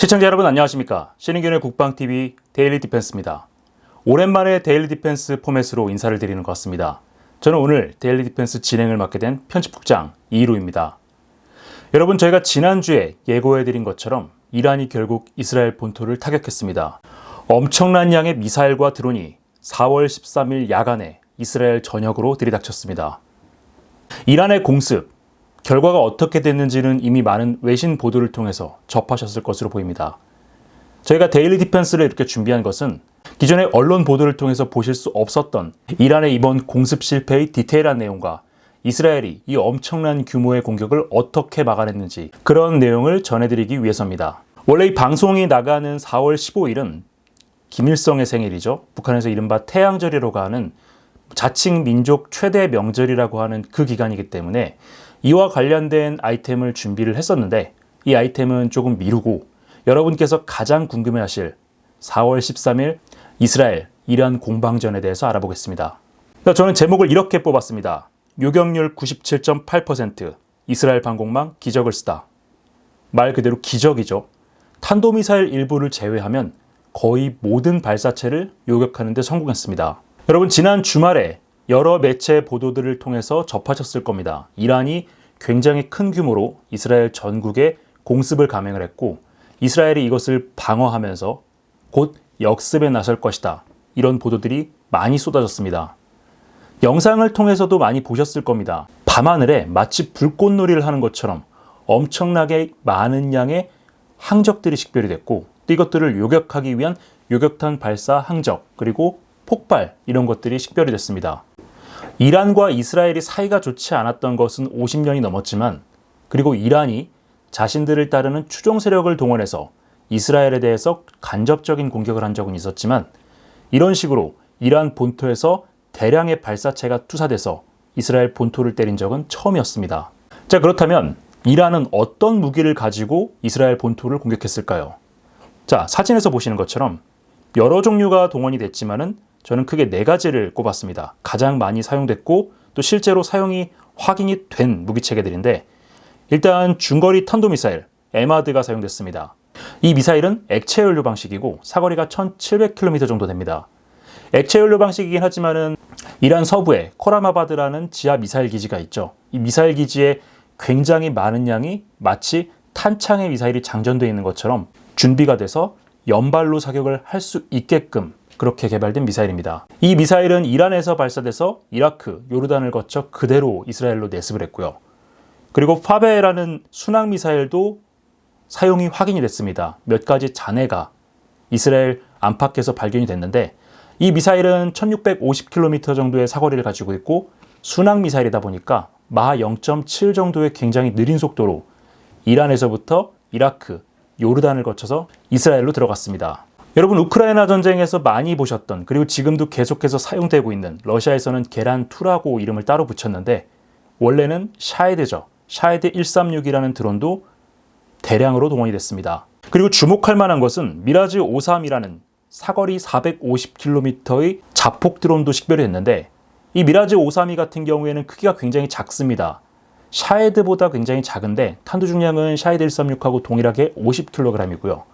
시청자 여러분 안녕하십니까? 신인균의 국방TV 데일리 디펜스입니다. 오랜만에 데일리 디펜스 포맷으로 인사를 드리는 것 같습니다. 저는 오늘 데일리 디펜스 진행을 맡게 된 편집국장 이루입니다. 여러분 저희가 지난주에 예고해드린 것처럼 이란이 결국 이스라엘 본토를 타격했습니다. 엄청난 양의 미사일과 드론이 4월 13일 야간에 이스라엘 전역으로 들이닥쳤습니다. 이란의 공습, 결과가 어떻게 됐는지는 이미 많은 외신 보도를 통해서 접하셨을 것으로 보입니다. 저희가 데일리 디펜스를 이렇게 준비한 것은 기존의 언론 보도를 통해서 보실 수 없었던 이란의 이번 공습 실패의 디테일한 내용과 이스라엘이 이 엄청난 규모의 공격을 어떻게 막아냈는지 그런 내용을 전해드리기 위해서입니다. 원래 이 방송이 나가는 4월 15일은 김일성의 생일이죠. 북한에서 이른바 태양절이라고 하는 자칭 민족 최대 명절이라고 하는 그 기간이기 때문에 이와 관련된 아이템을 준비를 했었는데 이 아이템은 조금 미루고 여러분께서 가장 궁금해 하실 4월 13일 이스라엘 이란 공방전에 대해서 알아보겠습니다. 저는 제목을 이렇게 뽑았습니다. 요격률 97.8% 이스라엘 방공망 기적을 쓰다. 말 그대로 기적이죠. 탄도미사일 일부를 제외하면 거의 모든 발사체를 요격하는 데 성공했습니다. 여러분 지난 주말에 여러 매체 보도들을 통해서 접하셨을 겁니다. 이란이 굉장히 큰 규모로 이스라엘 전국에 공습을 감행을 했고 이스라엘이 이것을 방어하면서 곧 역습에 나설 것이다. 이런 보도들이 많이 쏟아졌습니다. 영상을 통해서도 많이 보셨을 겁니다. 밤하늘에 마치 불꽃놀이를 하는 것처럼 엄청나게 많은 양의 항적들이 식별이 됐고 이것들을 요격하기 위한 요격탄 발사 항적 그리고 폭발 이런 것들이 식별이 됐습니다. 이란과 이스라엘이 사이가 좋지 않았던 것은 50년이 넘었지만 그리고 이란이 자신들을 따르는 추종 세력을 동원해서 이스라엘에 대해서 간접적인 공격을 한 적은 있었지만 이런 식으로 이란 본토에서 대량의 발사체가 투사돼서 이스라엘 본토를 때린 적은 처음이었습니다. 자, 그렇다면 이란은 어떤 무기를 가지고 이스라엘 본토를 공격했을까요? 자, 사진에서 보시는 것처럼 여러 종류가 동원이 됐지만은 저는 크게 네 가지를 꼽았습니다. 가장 많이 사용됐고 또 실제로 사용이 확인이 된 무기 체계들인데 일단 중거리 탄도미사일 에마드가 사용됐습니다. 이 미사일은 액체 연료 방식이고 사거리가 1700km 정도 됩니다. 액체 연료 방식이긴 하지만은 이란 서부에 코라마바드라는 지하 미사일 기지가 있죠. 이 미사일 기지에 굉장히 많은 양이 마치 탄창의 미사일이 장전되어 있는 것처럼 준비가 돼서 연발로 사격을 할 수 있게끔 그렇게 개발된 미사일입니다. 이 미사일은 이란에서 발사돼서 이라크, 요르단을 거쳐 그대로 이스라엘로 내습을 했고요. 그리고 파베라는 순항 미사일도 사용이 확인이 됐습니다. 몇 가지 잔해가 이스라엘 안팎에서 발견이 됐는데 이 미사일은 1650km 정도의 사거리를 가지고 있고 순항 미사일이다 보니까 마하 0.7 정도의 굉장히 느린 속도로 이란에서부터 이라크, 요르단을 거쳐서 이스라엘로 들어갔습니다. 여러분 우크라이나 전쟁에서 많이 보셨던 그리고 지금도 계속해서 사용되고 있는 러시아에서는 계란2라고 이름을 따로 붙였는데 원래는 샤이드죠. 샤이드 136이라는 드론도 대량으로 동원이 됐습니다. 그리고 주목할 만한 것은 미라즈 53이라는 사거리 450km의 자폭 드론도 식별이 됐는데 이 미라즈 532 같은 경우에는 크기가 굉장히 작습니다. 샤이드보다 굉장히 작은데 탄두 중량은 샤이드 136하고 동일하게 50kg이고요.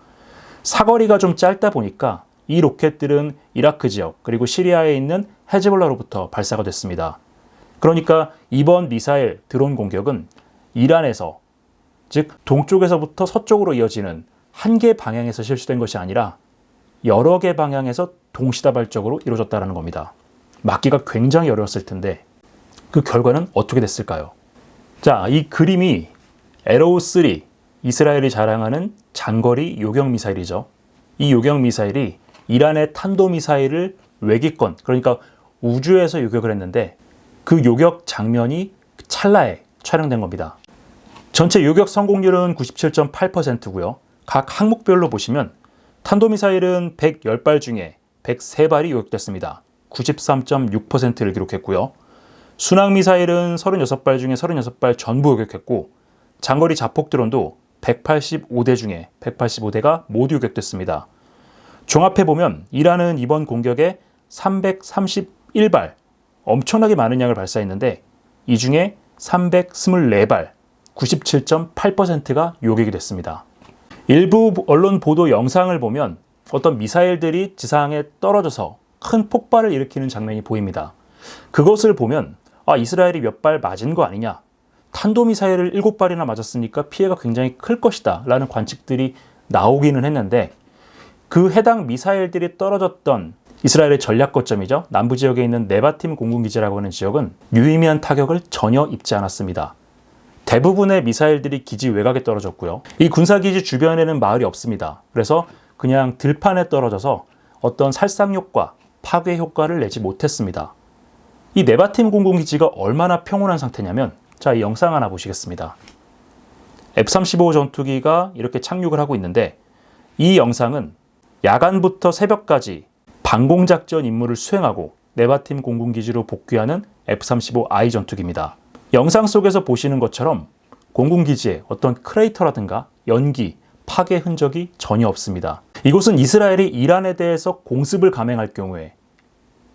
사거리가 좀 짧다 보니까 이 로켓들은 이라크 지역 그리고 시리아에 있는 헤즈볼라로부터 발사가 됐습니다. 그러니까 이번 미사일 드론 공격은 이란에서 즉 동쪽에서부터 서쪽으로 이어지는 한 개 방향에서 실시된 것이 아니라 여러 개 방향에서 동시다발적으로 이루어졌다는 겁니다. 막기가 굉장히 어려웠을 텐데 그 결과는 어떻게 됐을까요? 자, 이 그림이 에로우 3 이스라엘이 자랑하는 장거리 요격 미사일이죠. 이 요격 미사일이 이란의 탄도 미사일을 외기권 그러니까 우주에서 요격을 했는데 그 요격 장면이 찰나에 촬영된 겁니다. 전체 요격 성공률은 97.8%고요. 각 항목별로 보시면 탄도미사일은 110발 중에 103발이 요격됐습니다. 93.6%를 기록했고요. 순항미사일은 36발 중에 36발 전부 요격했고 장거리 자폭 드론도 185대 중에 185대가 모두 요격됐습니다. 종합해보면 이란은 이번 공격에 331발, 엄청나게 많은 양을 발사했는데 이 중에 324발, 97.8%가 요격이 됐습니다. 일부 언론 보도 영상을 보면 어떤 미사일들이 지상에 떨어져서 큰 폭발을 일으키는 장면이 보입니다. 그것을 보면 아, 이스라엘이 몇 발 맞은 거 아니냐. 탄도미사일을 7발이나 맞았으니까 피해가 굉장히 클 것이다. 라는 관측들이 나오기는 했는데 그 해당 미사일들이 떨어졌던 이스라엘의 전략 거점이죠. 남부 지역에 있는 네바팀 공군기지라고 하는 지역은 유의미한 타격을 전혀 입지 않았습니다. 대부분의 미사일들이 기지 외곽에 떨어졌고요. 이 군사기지 주변에는 마을이 없습니다. 그래서 그냥 들판에 떨어져서 어떤 살상 효과, 파괴 효과를 내지 못했습니다. 이 네바팀 공군기지가 얼마나 평온한 상태냐면 자, 이 영상 하나 보시겠습니다. F-35 전투기가 이렇게 착륙을 하고 있는데 이 영상은 야간부터 새벽까지 방공작전 임무를 수행하고 네바팀 공군기지로 복귀하는 F-35I 전투기입니다. 영상 속에서 보시는 것처럼 공군기지에 어떤 크레이터라든가 연기, 파괴 흔적이 전혀 없습니다. 이곳은 이스라엘이 이란에 대해서 공습을 감행할 경우에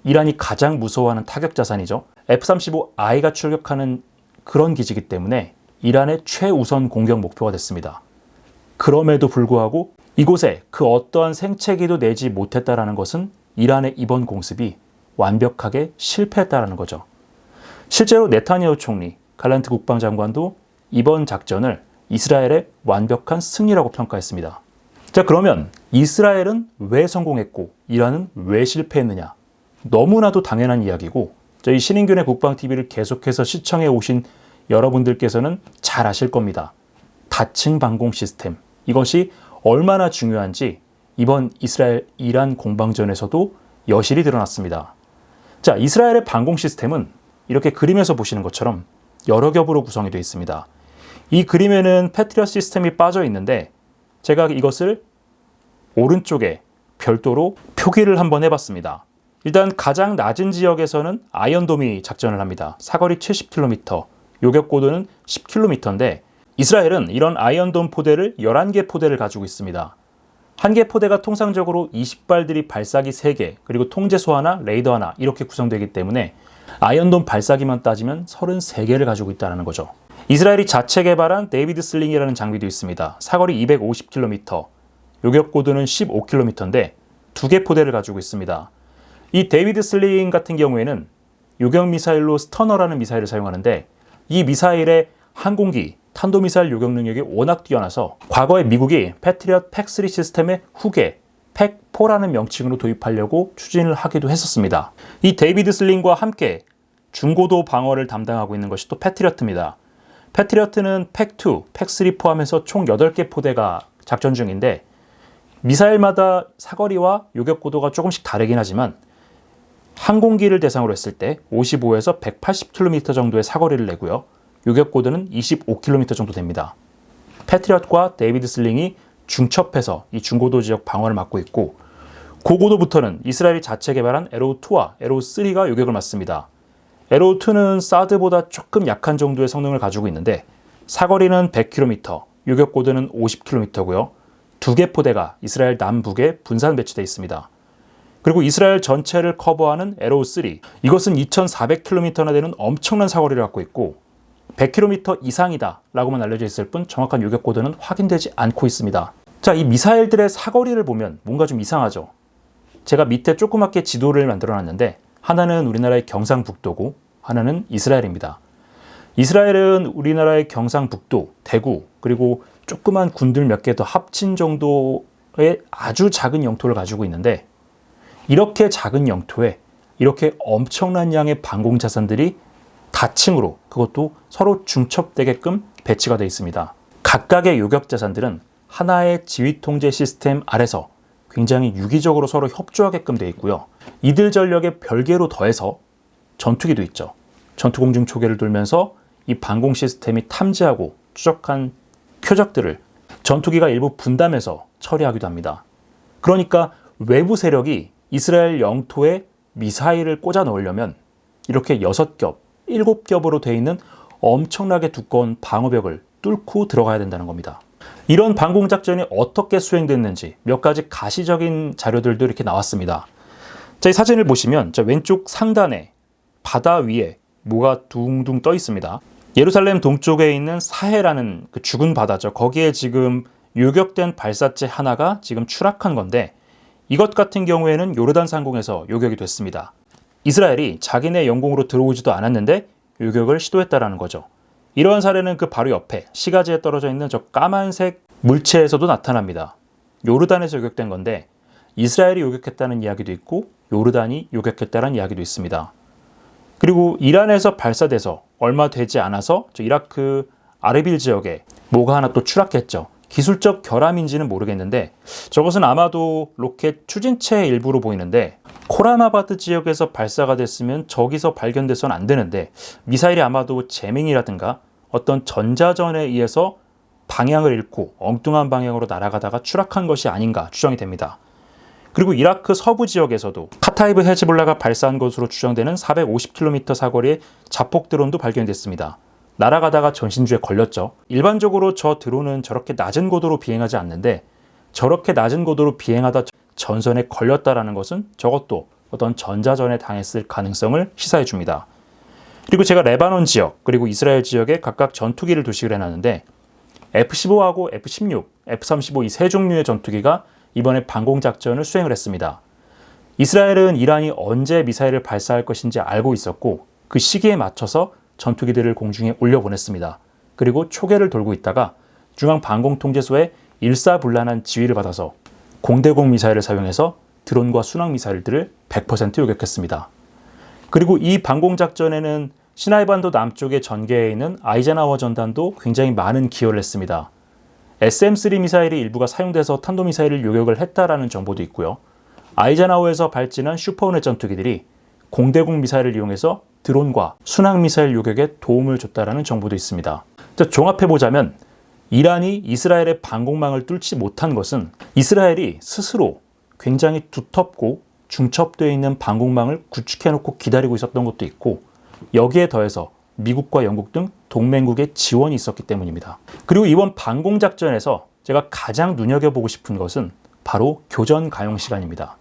이란이 가장 무서워하는 타격 자산이죠. F-35I가 출격하는 그런 기지이기 때문에 이란의 최우선 공격 목표가 됐습니다. 그럼에도 불구하고 이곳에 그 어떠한 생채기도 내지 못했다라는 것은 이란의 이번 공습이 완벽하게 실패했다라는 거죠. 실제로 네타니아후 총리, 갈란트 국방장관도 이번 작전을 이스라엘의 완벽한 승리라고 평가했습니다. 자, 그러면 이스라엘은 왜 성공했고 이란은 왜 실패했느냐? 너무나도 당연한 이야기고 저희 신인균의 국방TV를 계속해서 시청해 오신 여러분들께서는 잘 아실 겁니다. 다층 방공 시스템. 이것이 얼마나 중요한지 이번 이스라엘 이란 공방전에서도 여실히 드러났습니다. 자, 이스라엘의 방공 시스템은 이렇게 그림에서 보시는 것처럼 여러 겹으로 구성이 되어 있습니다. 이 그림에는 패트리어 시스템이 빠져 있는데 제가 이것을 오른쪽에 별도로 표기를 한번 해봤습니다. 일단 가장 낮은 지역에서는 아이언돔이 작전을 합니다. 사거리 70km, 요격 고도는 10km인데 이스라엘은 이런 아이언돔 포대를 11개 포대를 가지고 있습니다. 한 개 포대가 통상적으로 20발들이 발사기 3개, 그리고 통제소 하나, 레이더 하나 이렇게 구성되기 때문에 아이언돔 발사기만 따지면 33개를 가지고 있다는 거죠. 이스라엘이 자체 개발한 데이비드 슬링이라는 장비도 있습니다. 사거리 250km, 요격 고도는 15km인데 두 개 포대를 가지고 있습니다. 이 데이비드 슬링 같은 경우에는 요격 미사일로 스터너라는 미사일을 사용하는데 이 미사일의 항공기, 탄도미사일 요격 능력이 워낙 뛰어나서 과거에 미국이 패트리엇 팩3 시스템의 후계 팩4라는 명칭으로 도입하려고 추진을 하기도 했었습니다. 이 데이비드 슬링과 함께 중고도 방어를 담당하고 있는 것이 또 패트리어트입니다. 패트리어트는 팩2, 팩3 포함해서 총 8개 포대가 작전 중인데 미사일마다 사거리와 요격 고도가 조금씩 다르긴 하지만 항공기를 대상으로 했을 때 55에서 180km 정도의 사거리를 내고요. 요격 고도는 25km 정도 됩니다. 패트리엇과 데이비드 슬링이 중첩해서 이 중고도 지역 방어를 맡고 있고 고고도부터는 이스라엘이 자체 개발한 에로우2와 에로우3가 요격을 맡습니다. 에로우2는 사드보다 조금 약한 정도의 성능을 가지고 있는데 사거리는 100km, 요격 고도는 50km고요. 두 개 포대가 이스라엘 남북에 분산 배치되어 있습니다. 그리고 이스라엘 전체를 커버하는 에로우 3 이것은 2,400km나 되는 엄청난 사거리를 갖고 있고 100km 이상이다 라고만 알려져 있을 뿐 정확한 요격 고도는 확인되지 않고 있습니다. 자, 이 미사일들의 사거리를 보면 뭔가 좀 이상하죠. 제가 밑에 조그맣게 지도를 만들어 놨는데 하나는 우리나라의 경상북도고 하나는 이스라엘입니다. 이스라엘은 우리나라의 경상북도, 대구, 그리고 조그만 군들 몇 개 더 합친 정도의 아주 작은 영토를 가지고 있는데 이렇게 작은 영토에 이렇게 엄청난 양의 방공 자산들이 다층으로 그것도 서로 중첩되게끔 배치가 되어 있습니다. 각각의 요격 자산들은 하나의 지휘 통제 시스템 아래서 굉장히 유기적으로 서로 협조하게끔 되어 있고요. 이들 전력에 별개로 더해서 전투기도 있죠. 전투 공중 초계를 돌면서 이 방공 시스템이 탐지하고 추적한 표적들을 전투기가 일부 분담해서 처리하기도 합니다. 그러니까 외부 세력이 이스라엘 영토에 미사일을 꽂아 넣으려면 이렇게 6겹, 7겹으로 되어 있는 엄청나게 두꺼운 방어벽을 뚫고 들어가야 된다는 겁니다. 이런 방공 작전이 어떻게 수행됐는지 몇 가지 가시적인 자료들도 이렇게 나왔습니다. 자, 이 사진을 보시면 저 왼쪽 상단에 바다 위에 뭐가 둥둥 떠 있습니다. 예루살렘 동쪽에 있는 사해라는 그 죽은 바다죠. 거기에 지금 요격된 발사체 하나가 지금 추락한 건데 이것 같은 경우에는 요르단 상공에서 요격이 됐습니다. 이스라엘이 자기네 영공으로 들어오지도 않았는데 요격을 시도했다라는 거죠. 이러한 사례는 그 바로 옆에 시가지에 떨어져 있는 저 까만색 물체에서도 나타납니다. 요르단에서 요격된 건데 이스라엘이 요격했다는 이야기도 있고 요르단이 요격했다는 이야기도 있습니다. 그리고 이란에서 발사돼서 얼마 되지 않아서 저 이라크 아르빌 지역에 뭐가 하나 또 추락했죠. 기술적 결함인지는 모르겠는데 저것은 아마도 로켓 추진체의 일부로 보이는데 코라나바드 지역에서 발사가 됐으면 저기서 발견돼서는 안 되는데 미사일이 아마도 재밍이라든가 어떤 전자전에 의해서 방향을 잃고 엉뚱한 방향으로 날아가다가 추락한 것이 아닌가 추정이 됩니다. 그리고 이라크 서부 지역에서도 카타이브 헤즈볼라가 발사한 것으로 추정되는 450km 사거리의 자폭 드론도 발견됐습니다. 날아가다가 전신주에 걸렸죠. 일반적으로 저 드론은 저렇게 낮은 고도로 비행하지 않는데 저렇게 낮은 고도로 비행하다 전선에 걸렸다라는 것은 저것도 어떤 전자전에 당했을 가능성을 시사해 줍니다. 그리고 제가 레바논 지역 그리고 이스라엘 지역에 각각 전투기를 도식을 해놨는데 F-15하고 F-16, F-35 이 세 종류의 전투기가 이번에 방공 작전을 수행을 했습니다. 이스라엘은 이란이 언제 미사일을 발사할 것인지 알고 있었고 그 시기에 맞춰서 전투기들을 공중에 올려보냈습니다. 그리고 초계를 돌고 있다가 중앙방공통제소의 일사불란한 지휘를 받아서 공대공 미사일을 사용해서 드론과 순항 미사일들을 100% 요격했습니다. 그리고 이 방공작전에는 시나이반도 남쪽의 전개에 있는 아이젠하워 전단도 굉장히 많은 기여를 했습니다. SM-3 미사일이 일부가 사용돼서 탄도미사일을 요격을 했다라는 정보도 있고요. 아이젠하워에서 발진한 슈퍼호넷 전투기들이 공대공 미사일을 이용해서 드론과 순항 미사일 요격에 도움을 줬다라는 정보도 있습니다. 종합해 보자면 이란이 이스라엘의 방공망을 뚫지 못한 것은 이스라엘이 스스로 굉장히 두텁고 중첩되어 있는 방공망을 구축해 놓고 기다리고 있었던 것도 있고 여기에 더해서 미국과 영국 등 동맹국의 지원이 있었기 때문입니다. 그리고 이번 방공작전에서 제가 가장 눈여겨보고 싶은 것은 바로 교전 가용 시간입니다.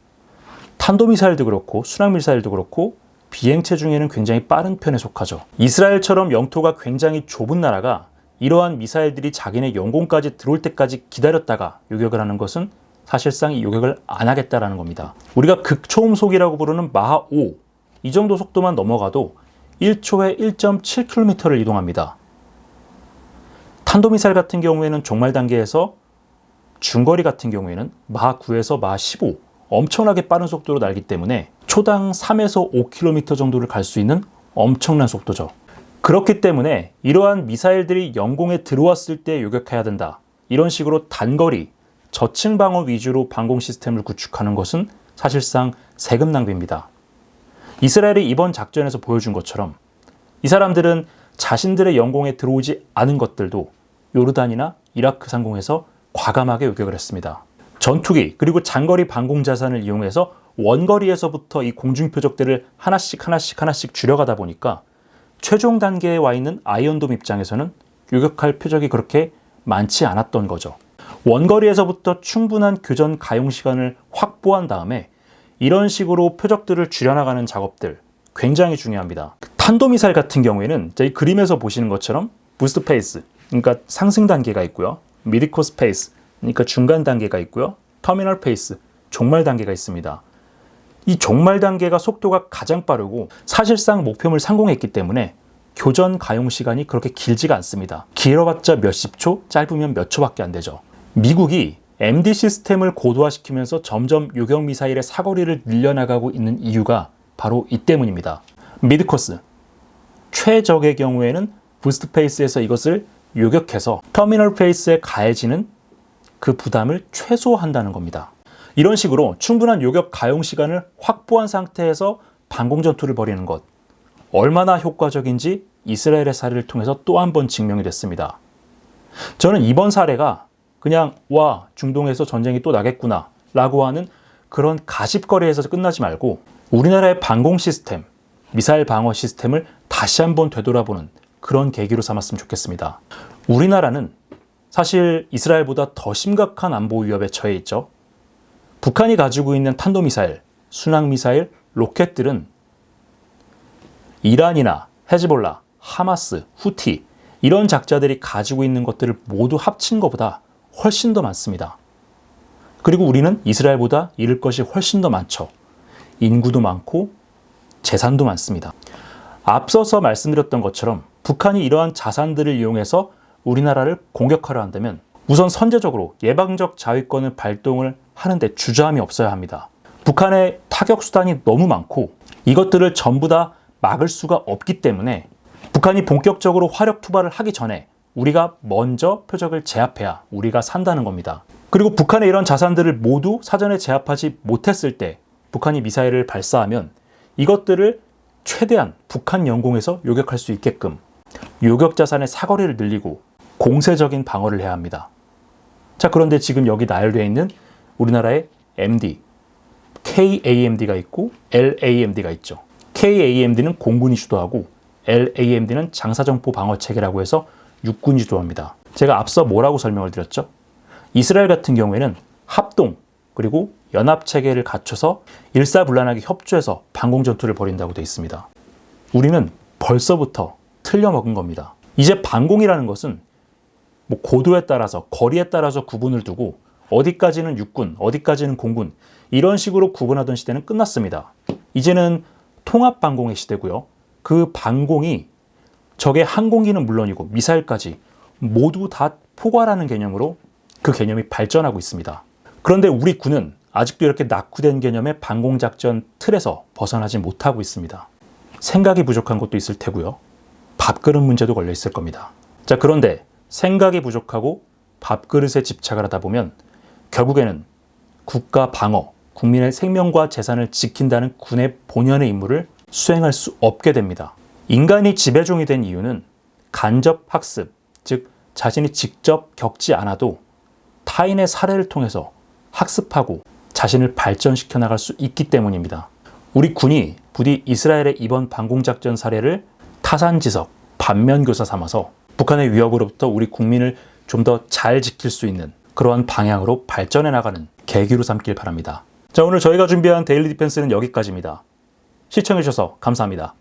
탄도미사일도 그렇고 순항미사일도 그렇고 비행체 중에는 굉장히 빠른 편에 속하죠. 이스라엘처럼 영토가 굉장히 좁은 나라가 이러한 미사일들이 자기네 영공까지 들어올 때까지 기다렸다가 요격을 하는 것은 사실상 이 요격을 안 하겠다라는 겁니다. 우리가 극초음속이라고 부르는 마하 5, 이 정도 속도만 넘어가도 1초에 1.7km를 이동합니다. 탄도미사일 같은 경우에는 종말 단계에서 중거리 같은 경우에는 마하 9에서 마하 15, 엄청나게 빠른 속도로 날기 때문에 초당 3에서 5km 정도를 갈 수 있는 엄청난 속도죠. 그렇기 때문에 이러한 미사일들이 영공에 들어왔을 때 요격해야 된다. 이런 식으로 단거리, 저층 방어 위주로 방공 시스템을 구축하는 것은 사실상 세금 낭비입니다. 이스라엘이 이번 작전에서 보여준 것처럼 이 사람들은 자신들의 영공에 들어오지 않은 것들도 요르단이나 이라크 상공에서 과감하게 요격을 했습니다. 전투기 그리고 장거리 방공 자산을 이용해서 원거리에서부터 이 공중 표적들을 하나씩 하나씩 하나씩 줄여가다 보니까 최종 단계에 와 있는 아이언돔 입장에서는 요격할 표적이 그렇게 많지 않았던 거죠. 원거리에서부터 충분한 교전 가용 시간을 확보한 다음에 이런 식으로 표적들을 줄여나가는 작업들 굉장히 중요합니다. 탄도미사일 같은 경우에는 저희 그림에서 보시는 것처럼 부스트 페이스, 그러니까 상승 단계가 있고요. 미디코 스페이스, 그러니까 중간 단계가 있고요. 터미널 페이스, 종말 단계가 있습니다. 이 종말 단계가 속도가 가장 빠르고 사실상 목표물 상공했기 때문에 교전 가용 시간이 그렇게 길지가 않습니다. 길어봤자 몇십 초, 짧으면 몇 초밖에 안 되죠. 미국이 MD 시스템을 고도화시키면서 점점 요격 미사일의 사거리를 늘려나가고 있는 이유가 바로 이 때문입니다. 미드코스 최적의 경우에는 부스트 페이스에서 이것을 요격해서 터미널 페이스에 가해지는 그 부담을 최소화한다는 겁니다. 이런 식으로 충분한 요격 가용 시간을 확보한 상태에서 방공 전투를 벌이는 것 얼마나 효과적인지 이스라엘의 사례를 통해서 또 한 번 증명이 됐습니다. 저는 이번 사례가 그냥 와 중동에서 전쟁이 또 나겠구나 라고 하는 그런 가십거리에서 끝나지 말고 우리나라의 방공 시스템, 미사일 방어 시스템을 다시 한번 되돌아보는 그런 계기로 삼았으면 좋겠습니다. 우리나라는 사실 이스라엘보다 더 심각한 안보 위협에 처해 있죠. 북한이 가지고 있는 탄도미사일, 순항미사일, 로켓들은 이란이나 헤즈볼라, 하마스, 후티 이런 작자들이 가지고 있는 것들을 모두 합친 것보다 훨씬 더 많습니다. 그리고 우리는 이스라엘보다 잃을 것이 훨씬 더 많죠. 인구도 많고 재산도 많습니다. 앞서서 말씀드렸던 것처럼 북한이 이러한 자산들을 이용해서 우리나라를 공격하려 한다면 우선 선제적으로 예방적 자위권을 발동을 하는데 주저함이 없어야 합니다. 북한의 타격 수단이 너무 많고 이것들을 전부 다 막을 수가 없기 때문에 북한이 본격적으로 화력 투발을 하기 전에 우리가 먼저 표적을 제압해야 우리가 산다는 겁니다. 그리고 북한의 이런 자산들을 모두 사전에 제압하지 못했을 때 북한이 미사일을 발사하면 이것들을 최대한 북한 영공에서 요격할 수 있게끔 요격 자산의 사거리를 늘리고 공세적인 방어를 해야 합니다. 자, 그런데 지금 여기 나열되어 있는 우리나라의 MD, KAMD가 있고 LAMD가 있죠. KAMD는 공군이 주도하고 LAMD는 장사정포 방어 체계라고 해서 육군이 주도합니다. 제가 앞서 뭐라고 설명을 드렸죠? 이스라엘 같은 경우에는 합동 그리고 연합 체계를 갖춰서 일사불란하게 협조해서 방공 전투를 벌인다고 되어 있습니다. 우리는 벌써부터 틀려먹은 겁니다. 이제 방공이라는 것은 뭐 고도에 따라서 거리에 따라서 구분을 두고 어디까지는 육군, 어디까지는 공군 이런 식으로 구분하던 시대는 끝났습니다. 이제는 통합 방공의 시대고요. 그 방공이 적의 항공기는 물론이고 미사일까지 모두 다 포괄하는 개념으로 그 개념이 발전하고 있습니다. 그런데 우리 군은 아직도 이렇게 낙후된 개념의 방공작전 틀에서 벗어나지 못하고 있습니다. 생각이 부족한 것도 있을 테고요. 밥그릇 문제도 걸려 있을 겁니다. 자, 그런데 생각이 부족하고 밥그릇에 집착을 하다 보면 결국에는 국가 방어, 국민의 생명과 재산을 지킨다는 군의 본연의 임무를 수행할 수 없게 됩니다. 인간이 지배종이 된 이유는 간접 학습, 즉 자신이 직접 겪지 않아도 타인의 사례를 통해서 학습하고 자신을 발전시켜 나갈 수 있기 때문입니다. 우리 군이 부디 이스라엘의 이번 방공작전 사례를 타산지석, 반면교사 삼아서 북한의 위협으로부터 우리 국민을 좀 더 잘 지킬 수 있는 그러한 방향으로 발전해 나가는 계기로 삼길 바랍니다. 자, 오늘 저희가 준비한 데일리 디펜스는 여기까지입니다. 시청해주셔서 감사합니다.